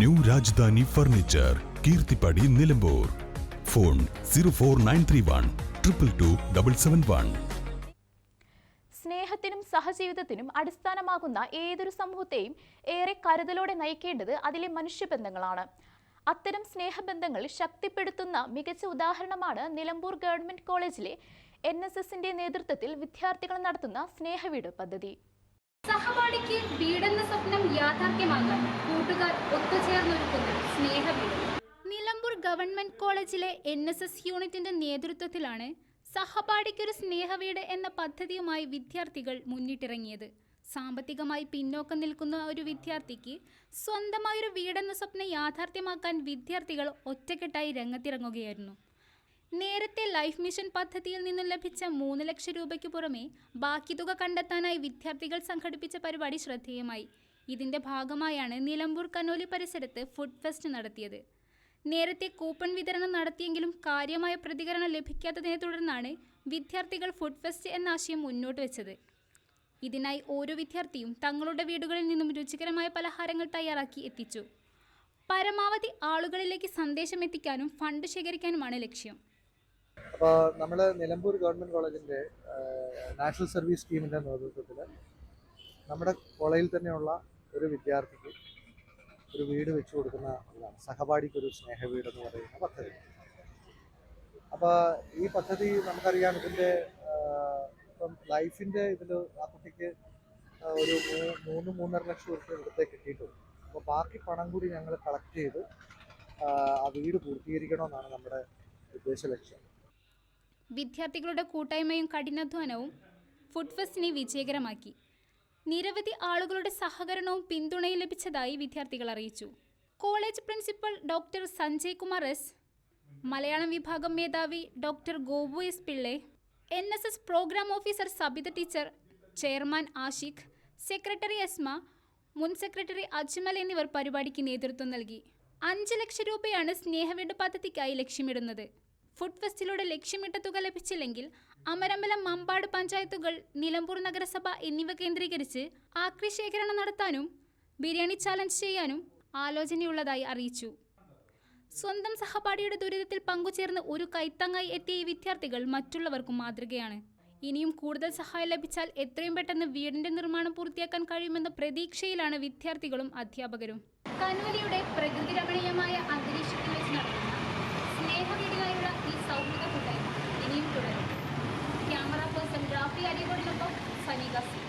New Rajdhani furniture Keerthippadi Nilambur. Phone zero four nine three one triple two double seven one. സ്നേഹത്തിനും സഹജീവിതത്തിനും അടിസ്ഥാനമാകുന്ന ഏതൊരു സമൂഹത്തെയും ഏറെ കരുതലോടെ നയിക്കേണ്ടത് അതിലെ മനുഷ്യബന്ധങ്ങളാണ്. അത്തരം സ്നേഹബന്ധങ്ങൾ ശക്തിപ്പെടുത്തുന്ന മികച്ച ഉദാഹരണമാണ് നിലമ്പൂർ ഗവൺമെന്റ് കോളേജിലെ എൻ എസ് എസിന്റെ നേതൃത്വത്തിൽ വിദ്യാർത്ഥികൾ നടത്തുന്ന സ്നേഹവീട് പദ്ധതി. സഹപാഠിക്ക് സ്വപ്നം യാഥാർത്ഥ്യമാകാൻ കൂട്ടുകാർ ഒത്തുചേർന്നൊരുക്കുന്ന സ്നേഹവീട്. നിലമ്പൂർ ഗവൺമെന്റ് കോളേജിലെ എൻ എസ് എസ് യൂണിറ്റിന്റെ നേതൃത്വത്തിലാണ് സഹപാഠിക്കൊരു സ്നേഹവീട് എന്ന പദ്ധതിയുമായി വിദ്യാർത്ഥികൾ മുന്നിട്ടിറങ്ങിയത്. സാമ്പത്തികമായി പിന്നോക്കം നിൽക്കുന്ന ഒരു വിദ്യാർത്ഥിക്ക് സ്വന്തമായൊരു വീടെന്ന സ്വപ്നം യാഥാർത്ഥ്യമാക്കാൻ വിദ്യാർത്ഥികൾ ഒറ്റക്കെട്ടായി രംഗത്തിറങ്ങുകയായിരുന്നു. നേരത്തെ ലൈഫ് മിഷൻ പദ്ധതിയിൽ നിന്നും ലഭിച്ച മൂന്ന് ലക്ഷം രൂപയ്ക്ക് പുറമെ ബാക്കി തുക കണ്ടെത്താനായി വിദ്യാർത്ഥികൾ സംഘടിപ്പിച്ച പരിപാടി ശ്രദ്ധേയമായി. ഇതിന്റെ ഭാഗമായാണ് നിലമ്പൂർ കനോലി പരിസരത്ത് ഫുഡ് ഫെസ്റ്റ് നടത്തിയത്. നേരത്തെ കൂപ്പൺ വിതരണം നടത്തിയെങ്കിലും കാര്യമായ പ്രതികരണം ലഭിക്കാത്തതിനെ തുടർന്നാണ് വിദ്യാർത്ഥികൾ ഫുഡ് ഫെസ്റ്റ് എന്ന ആശയം മുന്നോട്ട് വെച്ചത്. ഇതിനായി ഓരോ വിദ്യാർത്ഥിയും തങ്ങളുടെ വീടുകളിൽ നിന്നും രുചികരമായ പലഹാരങ്ങൾ തയ്യാറാക്കി എത്തിച്ചു. പരമാവധി ആളുകളിലേക്ക് സന്ദേശം എത്തിക്കാനും ഫണ്ട് ശേഖരിക്കാനുമാണ് ലക്ഷ്യം. അപ്പോൾ നമ്മൾ നിലമ്പൂർ ഗവൺമെന്റ് കോളേജിന്റെ നാഷണൽ സർവീസ് സ്കീമിന്റെ നേതൃത്വത്തിൽ നമ്മുടെ കോളേജിൽ തന്നെയുള്ള ഒരു വിദ്യാർത്ഥിക്ക് ഒരു വീട് വെച്ചു കൊടുക്കുന്ന ഒന്നാണ് സഹപാഠിക്കൊരു സ്നേഹ വീട് എന്ന് പറയുന്ന പദ്ധതി. അപ്പോൾ ഈ പദ്ധതി നമുക്കറിയാം ഇതിന്റെ ഇപ്പം ലൈഫിന്റെ ഇതിൽ ആ കുട്ടിക്ക് ഒരു മൂന്ന് മൂന്നര ലക്ഷം രൂപ ഇവിടുത്തെ കിട്ടിയിട്ടുണ്ട് അപ്പോൾ ബാക്കി പണം കൂടി ഞങ്ങൾ കളക്ട് ചെയ്ത് ആ വീട് പൂർത്തീകരിക്കണമെന്നാണ് നമ്മുടെ ഉദ്ദേശ ലക്ഷ്യം. വിദ്യാർത്ഥികളുടെ കൂട്ടായ്മയും കഠിനാധ്വാനവും ഫുഡ് ഫെസ്റ്റിനെ വിജയകരമാക്കി. നിരവധി ആളുകളുടെ സഹകരണവും പിന്തുണയും ലഭിച്ചതായി വിദ്യാർത്ഥികൾ അറിയിച്ചു. College principal doctor Sanjay Kumar S Malayalam വിഭാഗം മേധാവി doctor Gopu S Pillai N S S programme officer Sabitha teacher chairman Ashiq secretary Asma മുൻ സെക്രട്ടറി അജ്മൽ എന്നിവർ പരിപാടിക്ക് നേതൃത്വം നൽകി. അഞ്ച് ലക്ഷം രൂപയാണ് സ്നേഹവീട് പദ്ധതിക്കായി ലക്ഷ്യമിടുന്നത്. ഫുഡ് ഫെസ്റ്റിലൂടെ ലക്ഷ്യമിട്ട തുക ലഭിച്ചില്ലെങ്കിൽ അമരമ്പലം മമ്പാട് പഞ്ചായത്തുകൾ നിലമ്പൂർ നഗരസഭ എന്നിവ കേന്ദ്രീകരിച്ച് ആക്രി ശേഖരണം നടത്താനും ബിരിയാണി ചാലഞ്ച് ചെയ്യാനും ആലോചനയുള്ളതായി അറിയിച്ചു. സ്വന്തം സഹപാഠിയുടെ ദുരിതത്തിൽ പങ്കുചേർന്ന് ഒരു കൈത്തങ്ങായി എത്തിയ ഈ വിദ്യാർത്ഥികൾ മറ്റുള്ളവർക്കും മാതൃകയാണ്. ഇനിയും കൂടുതൽ സഹായം ലഭിച്ചാൽ എത്രയും പെട്ടെന്ന് വീടിന്റെ നിർമ്മാണം പൂർത്തിയാക്കാൻ കഴിയുമെന്ന പ്രതീക്ഷയിലാണ് വിദ്യാർത്ഥികളും അധ്യാപകരും. കനോലിയുടെ പ്രകൃതി രമണീയമായ അന്തരീക്ഷത്തിൽ വെച്ച് നടത്തുന്ന സ്നേഹവീടിനായുള്ള ഈ സൗഹൃദ കൂട്ടായ്മ ഇനിയും തുടരും. ക്യാമറ പേഴ്സൺ റാഫി അരികോടിനൊപ്പം സനിക സി